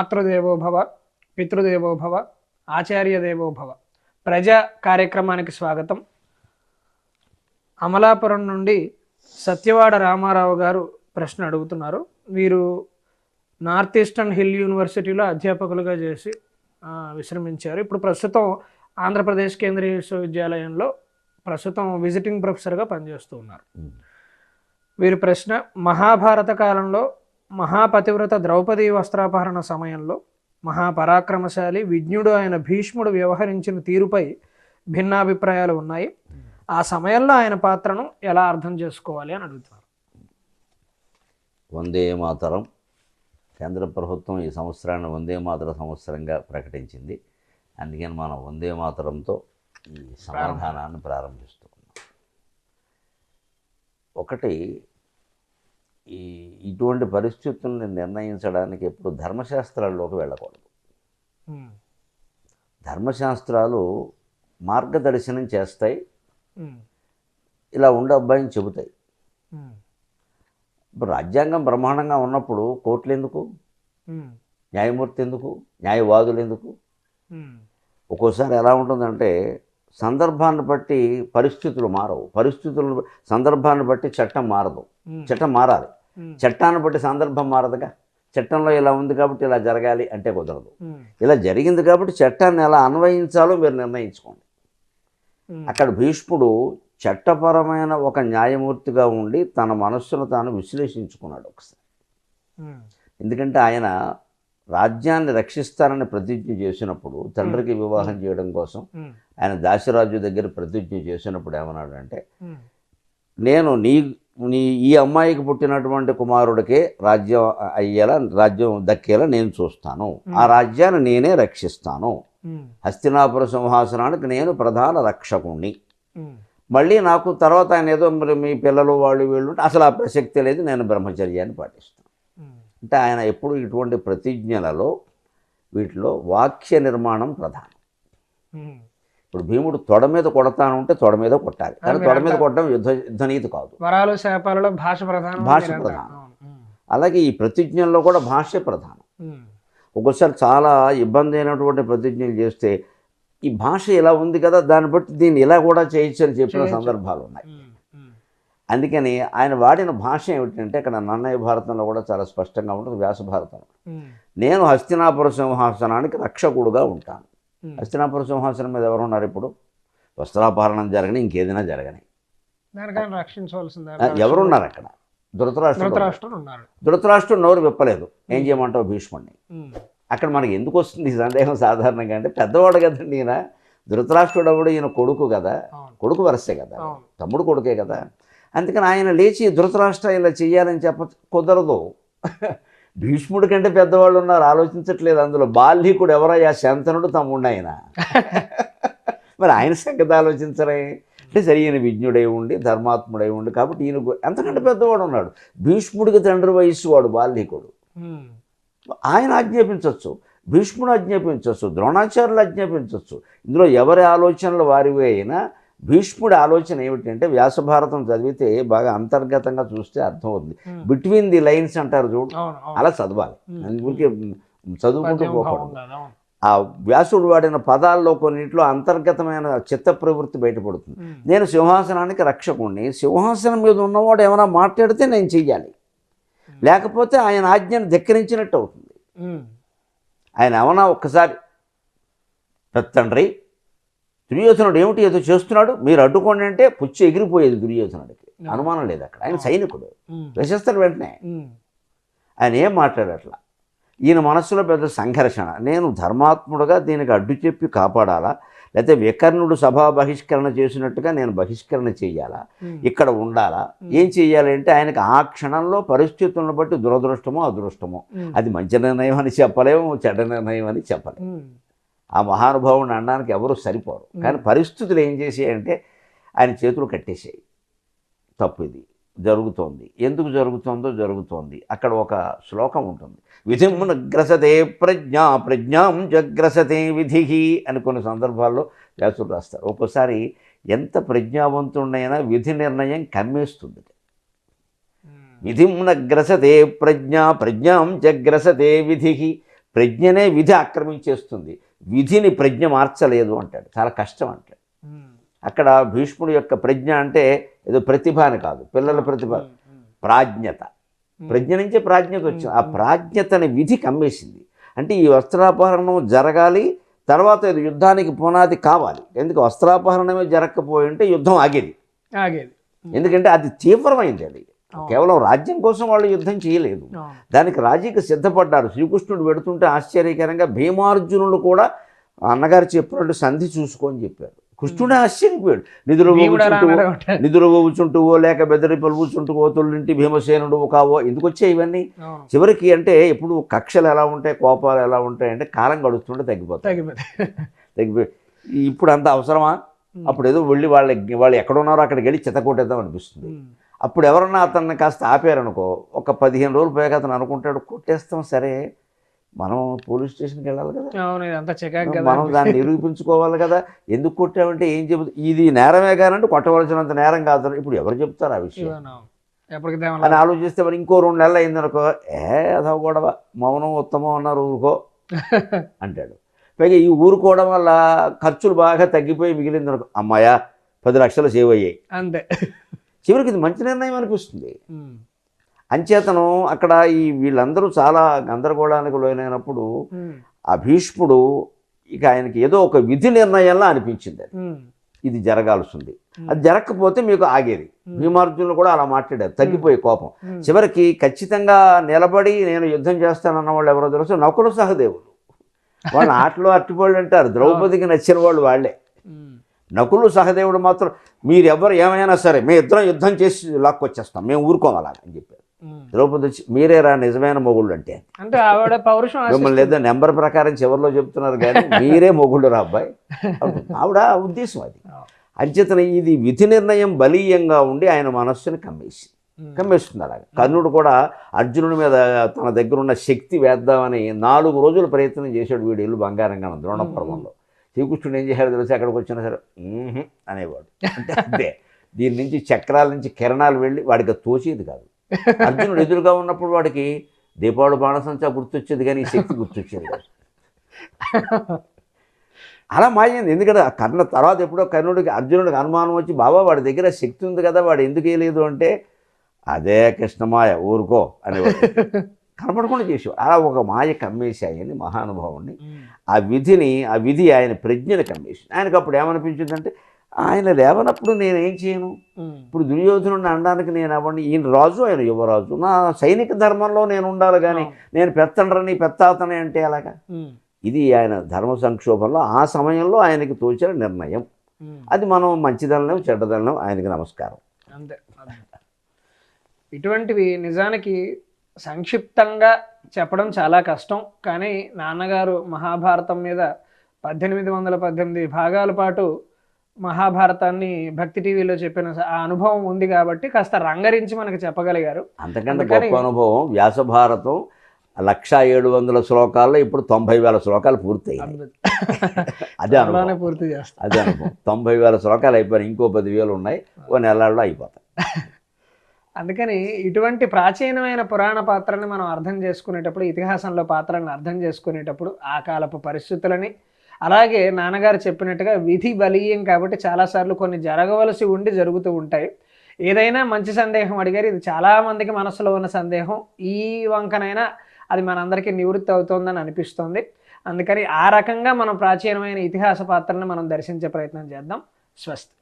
మాతృదేవోభవ పితృదేవోభవ ఆచార్య దేవోభవ ప్రజా కార్యక్రమానికి స్వాగతం. అమలాపురం నుండి సత్యవాడ రామారావు గారు ప్రశ్న అడుగుతున్నారు. వీరు నార్త్ ఈస్టర్న్ హిల్ యూనివర్సిటీలో అధ్యాపకులుగా చేసి విశ్రమించారు. ఇప్పుడు ప్రస్తుతం ఆంధ్రప్రదేశ్ కేంద్రీయ విశ్వవిద్యాలయంలో ప్రస్తుతం విజిటింగ్ ప్రొఫెసర్గా పనిచేస్తూ ఉన్నారు. వీరి ప్రశ్న మహాభారత కాలంలో మహాపతివ్రత ద్రౌపది వస్త్రాపహరణ సమయంలో మహాపరాక్రమశాలి విజ్ఞుడు ఆయన భీష్ముడు వ్యవహరించిన తీరుపై భిన్నాభిప్రాయాలు ఉన్నాయి. ఆ సమయంలో ఆయన పాత్రను ఎలా అర్థం చేసుకోవాలి అని అడుగుతున్నారు. వందే మాతరం. కేంద్ర ప్రభుత్వం ఈ సంవత్సరాన్ని వందే మాతర సంవత్సరంగా ప్రకటించింది. అందుకని మనం వందే మాతరంతో ఈ సమాధానాన్ని ప్రారంభిస్తూ ఉన్నాం ఒకటి ఈ ఇటువంటి పరిస్థితుల్ని నిర్ణయించడానికి ఎప్పుడు ధర్మశాస్త్రాల్లోకి వెళ్ళకూడదు. ధర్మశాస్త్రాలు మార్గదర్శనం చేస్తాయి. ఇలా ఉండే అబ్బాయిని చెబుతాయి. ఇప్పుడు రాజ్యాంగం బ్రహ్మాండంగా ఉన్నప్పుడు కోర్టులు ఎందుకు? న్యాయమూర్తి ఎందుకు? న్యాయవాదులు ఎందుకు? ఒక్కోసారి ఎలా ఉంటుందంటే సందర్భాన్ని బట్టి పరిస్థితులు మారవు. పరిస్థితులను బ- సందర్భాన్ని బట్టి చట్టం మారదు. చట్టం మారాలి. చట్టాన్ని బట్టి సందర్భం మారదుగా? చట్టంలో ఇలా ఉంది కాబట్టి ఇలా జరగాలి అంటే కుదరదు. ఇలా జరిగింది కాబట్టి చట్టాన్ని ఎలా అన్వయించాలో మీరు నిర్ణయించుకోండి. అక్కడ భీష్ముడు చట్టపరమైన ఒక న్యాయమూర్తిగా ఉండి తన మనస్సును తాను విశ్లేషించుకున్నాడు ఒకసారి. ఎందుకంటే ఆయన రాజ్యాన్ని రక్షిస్తానని ప్రతిజ్ఞ చేసినప్పుడు తండ్రికి వివాహం చేయడం కోసం ఆయన దాశరాజు దగ్గర ప్రతిజ్ఞ చేసినప్పుడు ఏమన్నాడంటే నేను నీ నీ ఈ అమ్మాయికి పుట్టినటువంటి కుమారుడికే రాజ్యం అయ్యేలా రాజ్యం దక్కేలా నేను చూస్తాను. ఆ రాజ్యాన్ని నేనే రక్షిస్తాను. హస్తినాపుర సింహాసనానికి నేను ప్రధాన రక్షకుణ్ణి. మళ్ళీ నాకు తర్వాత ఆయన ఏదో మరి మీ పిల్లలు వాళ్ళు వీళ్ళు అసలు ఆ ప్రసక్తి లేదు నేను బ్రహ్మచర్యాన్ని పాటిస్తాను. అంటే ఆయన ఎప్పుడు ఇటువంటి ప్రతిజ్ఞలలో వీటిలో వాక్య నిర్మాణం ప్రధానం. ఇప్పుడు భీముడు తొడ మీద కొడతాను ఉంటే తొడ మీద కొట్టాలి. కానీ తొడ మీద కొట్టడం యుద్ధ యుద్ధనీతి కాదు. వరాలు శాపాలలో భాష ప్రధానం భాష. ప్రధానం. అలాగే ఈ ప్రతిజ్ఞల్లో కూడా భాషే ప్రధానం. ఒక్కోసారి చాలా ఇబ్బంది అయినటువంటి ప్రతిజ్ఞలు చేస్తే ఈ భాష ఇలా ఉంది కదా దాన్ని బట్టి దీన్ని ఇలా కూడా చేయొచ్చు అని చెప్పిన. సందర్భాలు ఉన్నాయి. అందుకని ఆయన వాడిన భాష ఏమిటంటే ఇక్కడ నన్నయ్య భారతంలో కూడా చాలా స్పష్టంగా ఉంటుంది వ్యాస భారతం నేను హస్తినాపుర సింహాసనానికి రక్షకుడుగా ఉంటాను. హస్తినాపుర సింహాసనం మీద ఎవరు ఉన్నారు ఇప్పుడు? వస్త్రాపహరణం జరగని ఇంకేదైనా జరగని. ఎవరున్నారు అక్కడ? ధృతరాష్ట్రుడు ధృతరాష్ట్రుడు నోరు విప్పలేదు? ఏం చేయమంటావు భీష్ముడిని? అక్కడ మనకి ఎందుకు వస్తుంది ఈ సందేహం సాధారణంగా అంటే పెద్దవాడు కదండి ఈయన. ధృతరాష్ట్రుడు ఈయన కొడుకు కదా. కొడుకు వరసే కదా. తమ్ముడు కొడుకే కదా. అందుకని ఆయన లేచి ధృతరాష్ట్ర ఇలా చెయ్యాలని చెప్ప కుదరదు. భీష్ముడి కంటే పెద్దవాళ్ళు ఉన్నారు ఆలోచించట్లేదు అందులో. బాల్యకుడు ఎవరయ్యా శంతనుడు తమ్ముడు ఆయన. మరి ఆయన సంగతి ఆలోచించరే. అంటే సరి ఈయన విజ్ఞుడై ఉండి ధర్మాత్ముడై ఉండి కాబట్టి ఈయన ఎంతకంటే పెద్దవాడు ఉన్నాడు. భీష్ముడికి తండ్రి వయస్సు వాడు బాల్యకుడు ఆయన ఆజ్ఞాపించవచ్చు భీష్ముడు ఆజ్ఞాపించవచ్చు ద్రోణాచార్యులు ఆజ్ఞాపించవచ్చు ఇందులో ఎవరి ఆలోచనలు వారివే అయినా భీష్ముడి ఆలోచన ఏమిటంటే వ్యాసభారతం చదివితే బాగా అంతర్గతంగా చూస్తే అర్థమవుతుంది. బిట్వీన్ ది లైన్స్ అంటారు చూడు. అలా చదవాలి. అందుకే చదువుకుంటూ పోకూడదు. ఆ వ్యాసుడు వాడిన పదాల్లో కొన్నింటిలో అంతర్గతమైన చిత్త ప్రవృత్తి బయటపడుతుంది. నేను సింహాసనానికి రక్షకుణ్ణి. సింహాసనం మీద ఉన్నవాడు ఏమైనా మాట్లాడితే నేను చెయ్యాలి. లేకపోతే ఆయన ఆజ్ఞను ధిక్కరించినట్టు అవుతుంది. ఆయన ఏమన్నా ఒక్కసారి తండ్రి దుర్యోధనుడు ఏమిటి ఏదో చేస్తున్నాడు? మీరు అడ్డుకోండి అంటే పుచ్చి ఎగిరిపోయేది దుర్యోధనుడికి. అనుమానం లేదు అక్కడ. ఆయన సైనికుడు. వేసేస్తాడు వెంటనే. ఆయన ఏం మాట్లాడట్లా ఈయన మనస్సులో పెద్ద సంఘర్షణ. నేను ధర్మాత్ముడుగా దీనికి అడ్డు చెప్పి కాపాడాలా? లేకపోతే వికర్ణుడు సభా బహిష్కరణ చేసినట్టుగా నేను బహిష్కరణ చేయాలా? ఇక్కడ ఉండాలా? ఏం చేయాలి అంటే ఆయనకి ఆ క్షణంలో పరిస్థితులను బట్టి దురదృష్టమో అదృష్టమో. అది మంచి నిర్ణయం అని చెప్పలేము చెడ్డ నిర్ణయం అని చెప్పలేము. ఆ మహానుభావుని అనడానికి ఎవరు సరిపోరు. కానీ పరిస్థితులు ఏం చేసాయంటే ఆయన చేతులు కట్టేసాయి తప్పు ఇది. జరుగుతోంది. ఎందుకు జరుగుతోందో జరుగుతోంది. అక్కడ ఒక శ్లోకం ఉంటుంది. విధిమున గ్రసతే ప్రజ్ఞా ప్రజ్ఞాం జగ్రసతే విధి అని కొన్ని సందర్భాల్లో వ్యాసులు రాస్తారు. ఒక్కోసారి ఎంత ప్రజ్ఞావంతుడైనా విధి నిర్ణయం కమ్మేస్తుంది. విధిమున గ్రసతే ప్రజ్ఞా ప్రజ్ఞాం జగ్రసతే విధి. ప్రజ్ఞనే విధి ఆక్రమించేస్తుంది. విధిని ప్రజ్ఞ మార్చలేదు అంటాడు. చాలా కష్టం అంటాడు. ఉమ్. అక్కడ భీష్ముడి యొక్క ప్రజ్ఞ అంటే ఏదో ప్రతిభ అని కాదు. పిల్లల ప్రతిభ. ఉమ్, ఉమ్. ప్రాజ్ఞత ప్రజ్ఞ నుంచే ప్రాజ్ఞత వచ్చింది. ఆ ప్రాజ్ఞతని విధి కమ్మేసింది. అంటే ఈ వస్త్రాపహరణం జరగాలి తర్వాత ఇది యుద్ధానికి పునాది కావాలి. ఎందుకు? వస్త్రాపహరణమే జరగకపోయి ఉంటే యుద్ధం ఆగేది. ఆగేది. ఎందుకంటే అది తీవ్రమైంది అది. కేవలం రాజ్యం కోసం వాళ్ళు యుద్ధం చేయలేదు. దానికి రాజీకి సిద్ధపడ్డారు. శ్రీకృష్ణుడు పెడుతుంటే ఆశ్చర్యకరంగా భీమార్జునులు కూడా అన్నగారు చెప్పినట్టు సంధి చూసుకొని చెప్పారు. కృష్ణుడే ఆశ్చర్యపోయాడు. నిధులు అంటే. నిధులు కూర్చుంటువో లేక బెదిరింపులు కూర్చుంటువో తొల్లింటి భీమసేనుడు కావో ఎందుకు వచ్చాయి ఇవన్నీ. చివరికి అంటే ఇప్పుడు కక్షలు ఎలా ఉంటాయి కోపాలు ఎలా ఉంటాయి అంటే కాలం గడుస్తుంటే తగ్గిపోతాయి. తగ్గిపోతే తగ్గిపోయి ఇప్పుడు అంత అవసరమా? అప్పుడు ఏదో వెళ్ళి వాళ్ళ వాళ్ళు ఎక్కడ ఉన్నారో అక్కడికి వెళ్ళి చిత్తకొట్టేద్దాం అనిపిస్తుంది. అప్పుడు ఎవరన్నా అతన్ని కాస్త ఆపారనుకో ఒక పదిహేను రోజులు పోయాక అతను అనుకుంటాడు కొట్టేస్తాం సరే మనం పోలీస్ స్టేషన్కి వెళ్ళాలి కదా. మనం దాన్ని నిరూపించుకోవాలి కదా. ఎందుకు కొట్టామంటే ఏం చెబుతుంది ఇది నేరమే కానంటే కొట్టవలసినంత నేరం కాదు ఇప్పుడు ఎవరు చెప్తారు ఆ విషయం? అని ఆలోచిస్తే మరి ఇంకో రెండు నెలలు అయిందనుకో ఏ అదో గొడవ మౌనం ఉత్తమం అన్నారు ఊరుకో. అంటాడు. పైగా ఈ ఊరుకోవడం వల్ల ఖర్చులు బాగా తగ్గిపోయి మిగిలిందనుకో అమ్మాయా పది లక్షలు సేవ్ అయ్యాయి. అంతే. చివరికి ఇది మంచి నిర్ణయం అనిపిస్తుంది. అంచేతను అక్కడ ఈ వీళ్ళందరూ చాలా గందరగోళానికి లోనైనప్పుడు. ఆ భీష్ముడు ఇక ఆయనకి ఏదో ఒక విధి నిర్ణయంలా అనిపించింది. ఇది జరగాల్సింది. అది జరగకపోతే మీకు ఆగేది. భీమార్జునులు కూడా అలా మాట్లాడారు. తగ్గిపోయే కోపం. చివరికి ఖచ్చితంగా నిలబడి నేను యుద్ధం చేస్తానన్న వాళ్ళు ఎవరో తెలుసు? నకుల సహదేవులు. వాళ్ళు ఆటలో అట్టిపోళ్ళు అంటారు. ద్రౌపదికి నచ్చిన వాళ్ళు వాళ్ళే. నకులు సహదేవుడు మాత్రం మీరు ఎవరు ఏమైనా సరే మేము ఇద్దరం యుద్ధం చేసి లాక్కొచ్చేస్తాం మేము ఊరుకోం అలా అని చెప్పారు. ద్రౌపది వచ్చి మీరేరా నిజమైన మొగుళ్ళు అంటే అంటే ఆవిడ పౌరుషం మిమ్మల్ని ఏదో నెంబర్ ప్రకారం చివరిలో చెప్తున్నారు కానీ మీరే మొగుళ్ళు రా అబ్బాయి. ఆవిడ ఉద్దేశం అది. అంచేతన ఇది విధి నిర్ణయం బలీయంగా ఉండి ఆయన మనస్సుని కమ్మేసి. కమ్మేస్తుంది అలాగా కర్ణుడు కూడా అర్జునుడి మీద తన దగ్గర ఉన్న శక్తి వేద్దామని నాలుగు రోజులు ప్రయత్నం చేశాడు వీడు ఇల్లు బంగారంగా ద్రోణ పర్వంలో శ్రీకృష్ణుడు ఏం చేశాడు తెలిసి? అక్కడికి వచ్చినా సరే అనేవాడు. అంటే అంతే. దీని నుంచి చక్రాల నుంచి కిరణాలు వెళ్ళి వాడికి తోచేది కాదు. అర్జునుడు ఎదురుగా ఉన్నప్పుడు వాడికి దీపావళి బాణసంచా గుర్తొచ్చేది కానీ ఈ శక్తి గుర్తొచ్చేది కాదు. అలా మాయింది. ఎందుకంటే ఆ కర్ణ తర్వాత ఎప్పుడో కర్ణుడికి అర్జునుడికి అనుమానం వచ్చి బాబా వాడి దగ్గర శక్తి ఉంది కదా వాడు ఎందుకు వేయలేదు? అంటే అదే కృష్ణమాయ ఊరుకో అనేవాడు. కనపడకుండా చేసేవాడు అలా ఒక మాయ కమ్మేసి ఆయన్ని మహానుభావుణ్ణి. ఆ విధిని ఆ విధి ఆయన ప్రజ్ఞని కమ్మేసి ఆయనకు అప్పుడు ఏమనిపించిందంటే ఆయన లేవనప్పుడు నేను ఏం చేయను. ఇప్పుడు దుర్యోధనుడిని అనడానికి నేను అవ్వండి ఈయన రాజు ఆయన యువరాజు నా సైనిక ధర్మంలో నేను ఉండాలి కానీ నేను పెత్తండ్రని పెత్తాతని అంటే అలాగా. ఇది ఆయన ధర్మ సంక్షోభంలో ఆ సమయంలో ఆయనకి తోచిన నిర్ణయం. అది మనం మంచిదనం చెడ్డదనం ఆయనకి నమస్కారం అంతే. ఇటువంటివి నిజానికి సంక్షిప్తంగా చెప్పడం చాలా కష్టం. కానీ నాన్నగారు మహాభారతం మీద పద్దెనిమిది వందల పద్దెనిమిది భాగాల పాటు మహాభారతాన్ని భక్తి టీవీలో చెప్పిన ఆ అనుభవం ఉంది కాబట్టి కాస్త రంగరించి మనకు చెప్పగలిగారు. అంతకంటే గొప్ప అనుభవం వ్యాస భారతం లక్ష ఏడు వందల శ్లోకాల్లో ఇప్పుడు తొంభై వేల శ్లోకాలు పూర్తయ్యాయి. అదే అనుభవం. పూర్తి చేస్తాం. అదే అనుభవం. తొంభై వేల శ్లోకాలు అయిపోయినాయి. ఇంకో పదివేలు ఉన్నాయి. ఓ నెలల్లో అయిపోతాయి. అందుకని ఇటువంటి ప్రాచీనమైన పురాణ పాత్రని మనం అర్థం చేసుకునేటప్పుడు ఇతిహాసంలో పాత్రలను అర్థం చేసుకునేటప్పుడు ఆ కాలపు పరిస్థితులని అలాగే నాన్నగారు చెప్పినట్టుగా విధి బలీయం కాబట్టి చాలాసార్లు కొన్ని జరగవలసి ఉండి జరుగుతూ ఉంటాయి. ఏదైనా మంచి సందేహం అడిగారు ఇది చాలామందికి మనసులో ఉన్న సందేహం ఈ వంకనైనా అది మనందరికీ నివృత్తి అవుతోందని అనిపిస్తుంది. అందుకని ఆ రకంగా మనం ప్రాచీనమైన ఇతిహాస పాత్రని మనం దర్శించే ప్రయత్నం చేద్దాం. స్వస్తి.